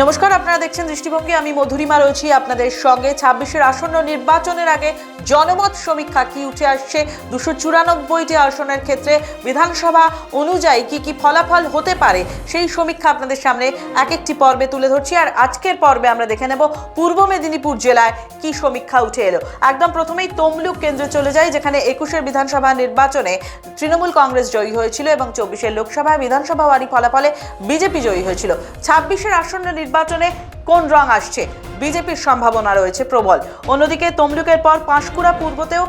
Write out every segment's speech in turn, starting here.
নমস্কার, আপনারা দেখছেন দৃষ্টিভঙ্গি। আমি মধুরিমা রয়েছি আপনাদের সঙ্গে। ছাব্বিশের আসন্ন নির্বাচনের আগে জনমত সমীক্ষা কি উঠে আসছে? দুশো চুরানব্বইটি আসনের ক্ষেত্রে বিধানসভা অনুযায়ী কি কি ফলাফল হতে পারে? সেই সমীক্ষা আপনাদের সামনে এক একটি পর্বে তুলে ধরছি। আর আজকের পর্বে আমরা দেখে নেব পূর্ব মেদিনীপুর জেলায় কি সমীক্ষা উঠে এলো। একদম প্রথমেই তমলুক কেন্দ্রে চলে যাই, যেখানে একুশের বিধানসভা নির্বাচনে তৃণমূল কংগ্রেস জয়ী হয়েছিল এবং চব্বিশের লোকসভায় বিধানসভা ওয়ারি ফলাফলে বিজেপি জয়ী হয়েছিল। ছাব্বিশের আসন্ন নির্বাচনে কোন রং আসছে? বিজেপির সম্ভাবনা রয়েছে প্রবল। অন্যদিকে তমলুকের পর পাঁশকুড়া পূর্বতেও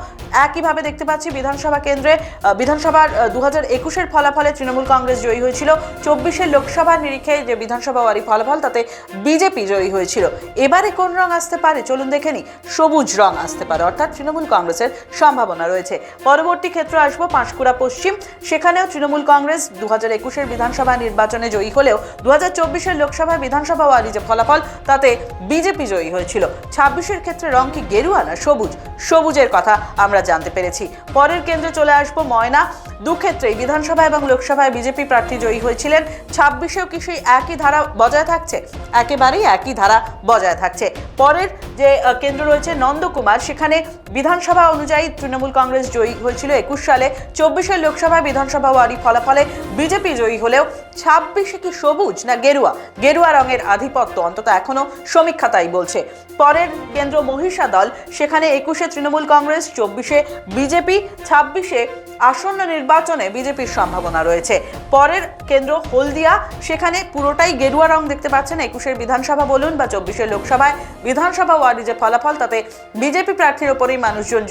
একইভাবে দেখতে পাচ্ছি বিধানসভা কেন্দ্রে বিধানসভার দু হাজার একুশের ফলাফলে তৃণমূল কংগ্রেস জয়ী হয়েছিল। চব্বিশের লোকসভার নিরিখে যে বিধানসভা ওয়ারি ফলাফল, তাতে বিজেপি জয়ী হয়েছিল। এবারে কোন রং আসতে পারে? চলুন দেখে নি সবুজ রং আসতে পারে, অর্থাৎ তৃণমূল কংগ্রেসের সম্ভাবনা রয়েছে। পরবর্তী ক্ষেত্রে আসব পাঁশকুড়া পশ্চিম। সেখানেও তৃণমূল কংগ্রেস দু হাজার একুশের বিধানসভা নির্বাচনে জয়ী হলেও দু হাজার চব্বিশের লোকসভা বিধানসভা ওয়ারি যে ফলাফল, তাতে বিজেপি জয়ী হয়েছিল। ছাব্বিশের ক্ষেত্রে রং কি গেরুয়া না সবুজ? সবুজের কথা আমরা জানতে পেরেছি। পরের কেন্দ্রে চলে আসব ময়না। দু ক্ষেত্রেই বিধানসভা এবং লোকসভায় বিজেপি প্রার্থী জয়ী হয়েছিলেন। ছাব্বিশেও কি সেই একই ধারা বজায় থাকছে? একেবারেই একই ধারা বজায় থাকছে। পরের যে কেন্দ্র রয়েছে নন্দকুমার, সেখানে বিধানসভা অনুযায়ী তৃণমূল কংগ্রেস জয়ী হয়েছিল একুশ সালে। চব্বিশের লোকসভায় বিধানসভা ওয়ারি ফলাফলে বিজেপি জয়ী হলেও ছাব্বিশে কি সবুজ না গেরুয়া? গেরুয়া রঙের আধিপত্য অন্তত এখনও সমীক্ষা তাই বলছে। পরের কেন্দ্র মহিষা দল সেখানে একুশে তৃণমূল কংগ্রেস, চব্বিশে বিজেপি, ছাব্বিশে আসন্ন নির্বাচনে বিজেপির সম্ভাবনা রয়েছে। পরের কেন্দ্র হলদিয়া, সেখানে পুরোটাই গেরুয়া রং দেখতে পাচ্ছেন একুশের বিধানসভা বলুন বা চব্বিশের লোকসভায়। বিধানসভা ওয়ার্ডে যে ফলাফল, তাতে বিজেপি প্রার্থীর ওপরেই মানুষজন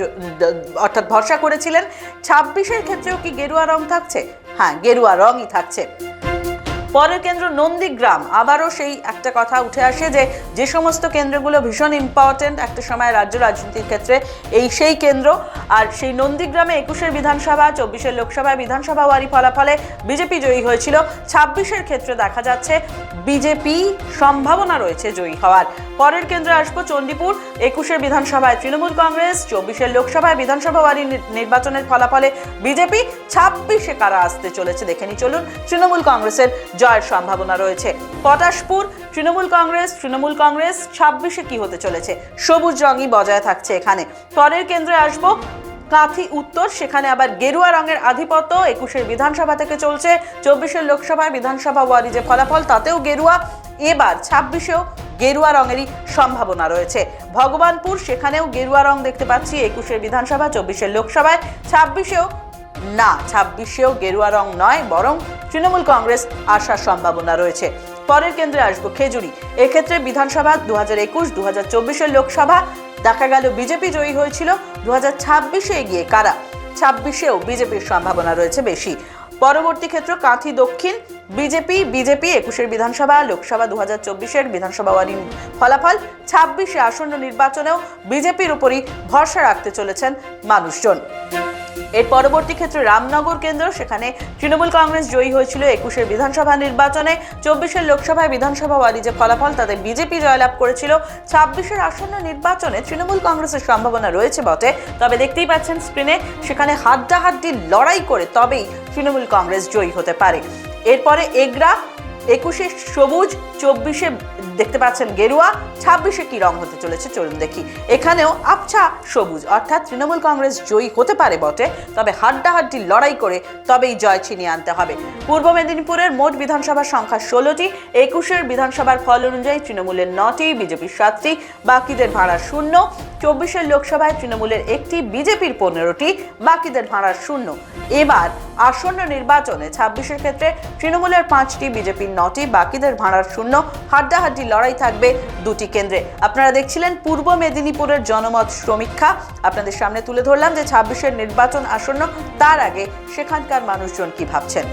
অর্থাৎ ভরসা করেছিলেন। ছাব্বিশের ক্ষেত্রেও কি গেরুয়া রং থাকছে? হ্যাঁ গেরুয়া রংই থাকছে। পরের কেন্দ্র নন্দীগ্রাম। আবারও সেই একটা কথা উঠে আসে যে যে সমস্ত কেন্দ্রগুলো ভীষণ ইম্পর্টেন্ট একটা সময় রাজ্য রাজনীতির ক্ষেত্রে এই সেই কেন্দ্র। আর সেই নন্দীগ্রামে একুশের বিধানসভা, চব্বিশের লোকসভায় বিধানসভা ওয়ারি ফলাফলে বিজেপি জয়ী হয়েছিল। ছাব্বিশের ক্ষেত্রে দেখা যাচ্ছে বিজেপি সম্ভাবনা রয়েছে জয়ী হওয়ার। পরের কেন্দ্রে আসব চণ্ডীপুর। একুশের বিধানসভায় তৃণমূল কংগ্রেস, চব্বিশের লোকসভায় বিধানসভা ওয়ারি নির্বাচনের ফলাফলে বিজেপি ছাব্বিশে কারা আসতে চলেছে দেখে নি চলুন, তৃণমূল কংগ্রেসের জয়ের সম্ভাবনা রয়েছে। পটাশপুর, তৃণমূল কংগ্রেস তৃণমূল কংগ্রেস, ছাব্বিশে কি হতে চলেছে? সবুজ রঙই বজায় থাকছে এখানে। পরের কেন্দ্রে আসব, কাঁথি উত্তর, সেখানে আবার গেরুয়া রঙের আধিপত্য। একুশের বিধানসভা থেকে চলছে, চব্বিশের লোকসভায় বিধানসভা ওয়ারি যে ফলাফল, তাতেও গেরুয়া। এবার ছাব্বিশেও গেরুয়া রঙেরই সম্ভাবনা রয়েছে। ভগবানপুর, সেখানেও গেরুয়া রং দেখতে পাচ্ছি একুশের বিধানসভা, চব্বিশের লোকসভায়। ছাব্বিশেও না, ছাব্বিশেও গেরুয়া রং নয়, বরং তৃণমূল কংগ্রেস আসার সম্ভাবনা রয়েছে। পরের কেন্দ্রে আসব খেজুরি। এক্ষেত্রে বিধানসভা দু হাজার একুশ দু হাজার চব্বিশের লোকসভা। দেখা গেল বিজেপি জয়ী হয়েছিল দু হাজার ছাব্বিশে এগিয়ে কারা? ছাব্বিশেও বিজেপির সম্ভাবনা রয়েছে বেশি। পরবর্তী ক্ষেত্র কাঁথি দক্ষিণ। বিজেপি বিজেপি একুশের বিধানসভা, লোকসভা দু হাজার চব্বিশের বিধানসভা ওয়ারি ফলাফল। ছাব্বিশে আসন্ন নির্বাচনেও বিজেপির উপরই ভরসা রাখতে চলেছেন মানুষজন। এর পরবর্তী ক্ষেত্রে রামনগর কেন্দ্র, সেখানে তৃণমূল কংগ্রেস জয়ী হয়েছিল একুশের বিধানসভা নির্বাচনে। চব্বিশের লোকসভায় বিধানসভা ওয়ারি যে ফলাফল, তাতে বিজেপি জয়লাভ করেছিল। ছাব্বিশের আসন্ন নির্বাচনে তৃণমূল কংগ্রেসের সম্ভাবনা রয়েছে বটে। তবে দেখতেই পাচ্ছেন স্ক্রিনে সেখানে হাড্ডাহাড্ডি লড়াই করে তবেই তৃণমূল কংগ্রেস জয়ী হতে পারে। এরপরে এগরা একুশে সবুজ, চব্বিশে দেখতে পাচ্ছেন গেরুয়া, ছাব্বিশে কি রং হতে চলেছে চলুন দেখি। এখানেও আবছা সবুজ, অর্থাৎ তৃণমূল কংগ্রেস জয়ী হতে পারে বটে, তবে হাড্ডাহাড্ডি লড়াই করে তবেই জয় ছিনিয়ে আনতে হবে। পূর্ব মেদিনীপুরের মোট বিধানসভার সংখ্যা ষোলোটি, একুশের বিধানসভার ফল অনুযায়ী তৃণমূলের নটি, বিজেপির সাতটি, বাকিদের ভাড়া শূন্য, চব্বিশের লোকসভায় তৃণমূলের একটি, বিজেপির পনেরোটি, বাকিদের ভাড়া শূন্য। এবার আসন্ন নির্বাচনে ছাব্বিশের ক্ষেত্রে তৃণমূলের পাঁচটি, বিজেপির নটি, বাকিদের ভাড়ার শূন্য, হাড্ডাহাড্ডি লড়াই থাকবে দুটি কেন্দ্রে। আপনারা দেখছিলেন পূর্ব মেদিনীপুরের জনমত সমীক্ষা। আপনাদের সামনে তুলে ধরলাম যে ছাব্বিশের নির্বাচন আসন্ন, তার আগে সেখানকার মানুষজন কি ভাবছেন?